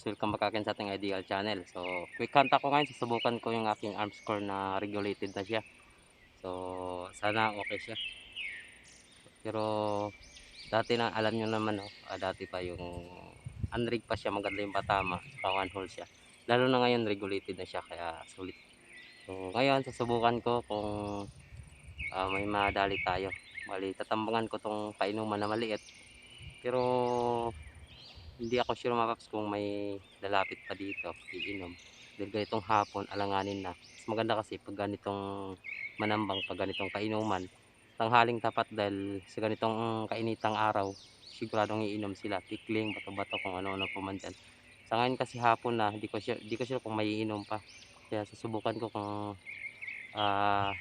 sa channel. So, quick hunt ako ngayon. Susubukan ko yung aking arm score na regulated na siya. So, sana okay siya. Pero, dati na, alam nyo naman, oh, dati pa yung unrig pa siya, maganda yung patama, saka one hole siya. Lalo na ngayon, regulated na siya, kaya sulit. So, ngayon, susubukan ko kung ah, may madali tayo. Bali, tatambangan ko tong kainuman na maliit. Pero, hindi ako sure mga paps kung may lalapit pa dito, iinom. Dahil ganitong hapon, alanganin na. Mas maganda kasi pag ganitong manambang, pag ganitong kainuman, tanghaling tapat dahil sa ganitong kainitang araw, siguradong iinom sila. Tikling, bato-bato, kung ano-ano po man dyan. Sa ngayon kasi hapon na, hindi ko sure, hindi ko sure kung may iinom pa. Kaya susubukan ko kung ah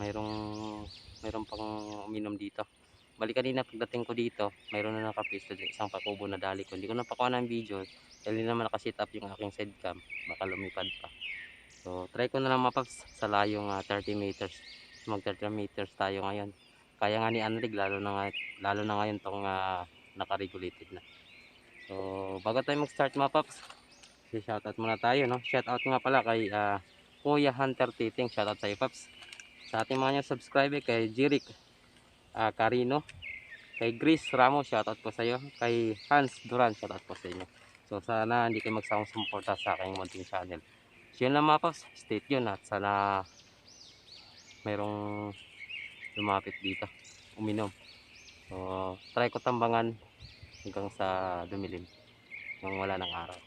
mayroong mayroong pang uminom dito. Bali kanina pagdating ko dito, mayroon na nakapisto isang pakubo na dali ko. Hindi ko napakuha ng video dahil hindi naman nakasit up yung aking side cam. Baka lumipad pa. So try ko na lang mapaps sa layong ah, 30 meters. Mag 30 meters tayo ngayon. Kaya nga ni Anrig lalo na nga, lalo na ngayon tong ah, naka-regulated na. So bago tayo mag-start mga paps, shoutout muna tayo no. Shoutout nga pala kay ah, Kuya Hunter Titing. Shoutout sa iyo paps. Sa ating mga subscriber kay Jirik ah, Carino, kay Gris Ramos, shoutout po sa iyo, kay Hans Duran, shoutout po sa inyo. So sana hindi kayo magsawang sumuporta sa aking munting channel. So yun lang mga paps, stay tuned at sana mayroong lumapit dito, uminom. So try ko tambangan hanggang sa dumilim, nang wala ng araw.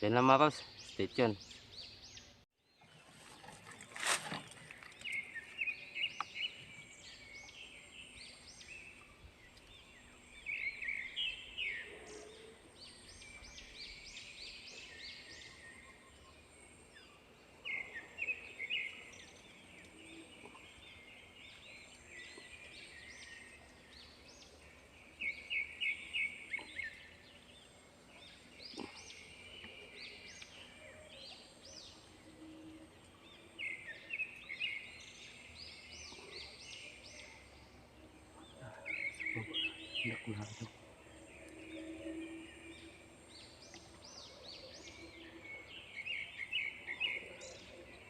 So yun lang mga paps, stay tuned.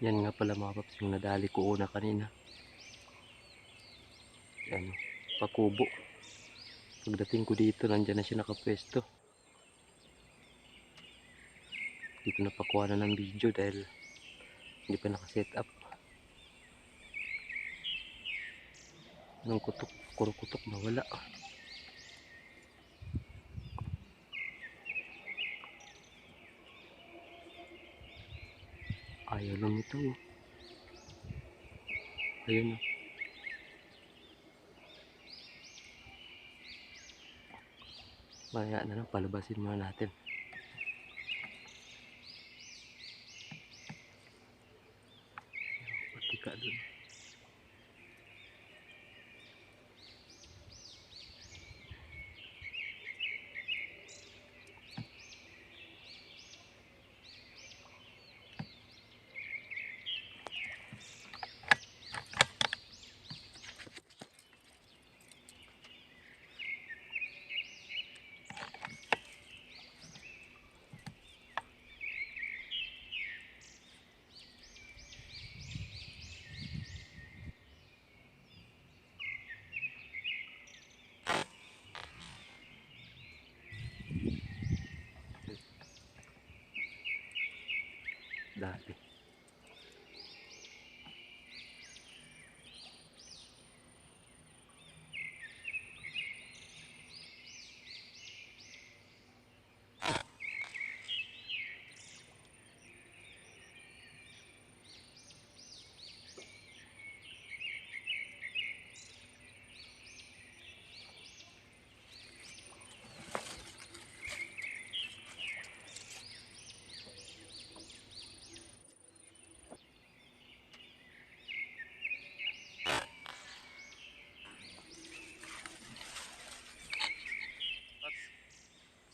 Yan nga pala mga paps yung nadali ko una kanina. Yan, pakubo. Pagdating ko dito, nandyan na siya nakapwesto. Hindi ko napakuha na ng video dahil hindi pa nakaset up. Anong kutok, kurukutok na wala. Ayaw lang ito. oh. Ayun oh. Maya na lang, palabasin muna natin. Pati ka dun.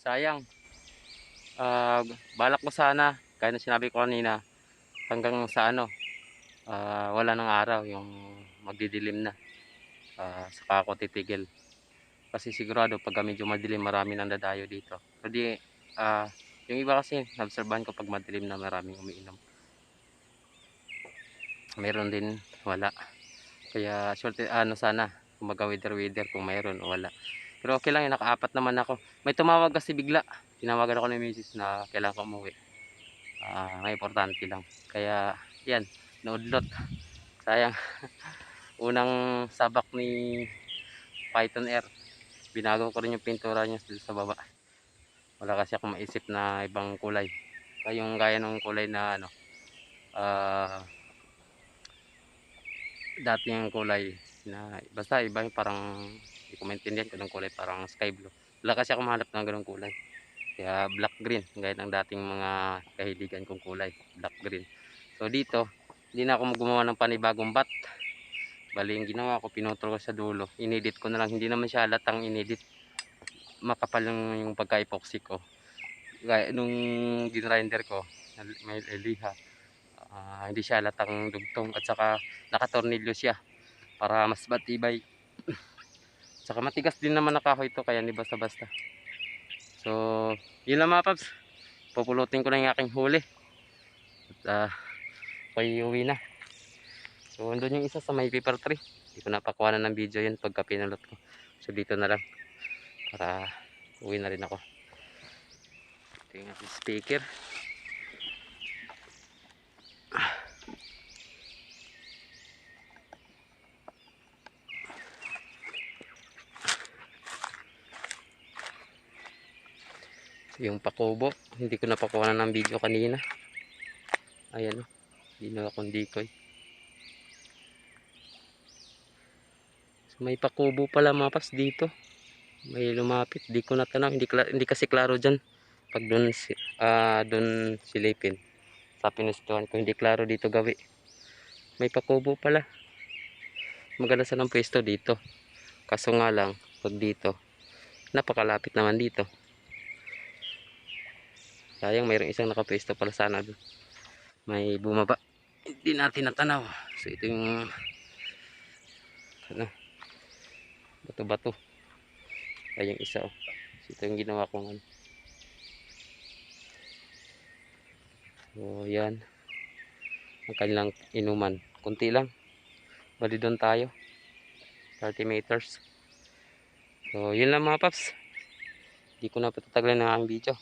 Sayang. Ah, balak ko sana, kaya na sinabi ko kanina, hanggang sa ano, ah, wala ng araw, yung magdidilim na. Ah, saka ako titigil. Kasi sigurado pag medyo madilim, marami nang dadayo dito. Hindi, ah, Yung iba kasi, naobserbahan ko pag madilim na maraming umiinom. Meron din, wala. Kaya, swerte, ano sana, kumaga weather-weather kung mayroon o wala. Pero okay lang nakaapat naman ako. May tumawag kasi bigla. Tinawagan ako ng misis na kailangan ko umuwi. Ah, may importante lang. Kaya, yan, naudlot. Sayang. Unang sabak ni Python Air. Binago ko rin yung pintura niya sa baba. Wala kasi ako maisip na ibang kulay. Kaya yung gaya ng kulay na ano, ah, dati yung kulay na basta iba yung parang hindi ko maintindihan kung kulay parang sky blue. Wala kasi ako mahanap ng ganong kulay. Kaya black green gaya ng dating mga kahiligan kong kulay, black green. So dito, hindi na ako gumawa ng panibagong bat. Bali yung ginawa ko, pinutol ko sa dulo. Inedit ko na lang, hindi naman siya halatang inedit. Makapal yung, yung pagka-epoxy ko. Gaya nung ginrinder ko, may liha. Ah, hindi siya halatang dugtong at saka nakatornilyo siya para mas matibay. Saka matigas din naman na kahoy ito kaya hindi basta-basta. So, yun lang mga paps. Pupulutin ko na yung aking huli. At uh, ako'y uwi na. So, andun yung isa sa may paper tree. Hindi ko napakuha na ng video yun pagka pinulot ko. So, dito na lang. Para uwi na rin ako. Ito yung aking speaker. Yung pakubo. Hindi ko napakuha ng video kanina. Ayan o ginawa kong decoy so, may pakubo pala mga paps dito. May lumapit. Di ko natanaw hindi, hindi kasi klaro dyan. Pag doon si, ah doon silipin. Sa pinustuhan ko hindi klaro dito gawi. May pakubo pala. Maganda sa ng pwesto dito. Kaso nga lang pag dito napakalapit naman dito sayang mayroong isang nakapwesto pala sana doon. May bumaba. Hindi natin natanaw. So ito yung ano bato bato ay yung isa oh. so, ito yung ginawa kong ano. So yan. Ang kanilang inuman. Kunti lang. Bali doon tayo. 30 meters. So yun lang mga paps. Hindi ko na patatagalin ng aking video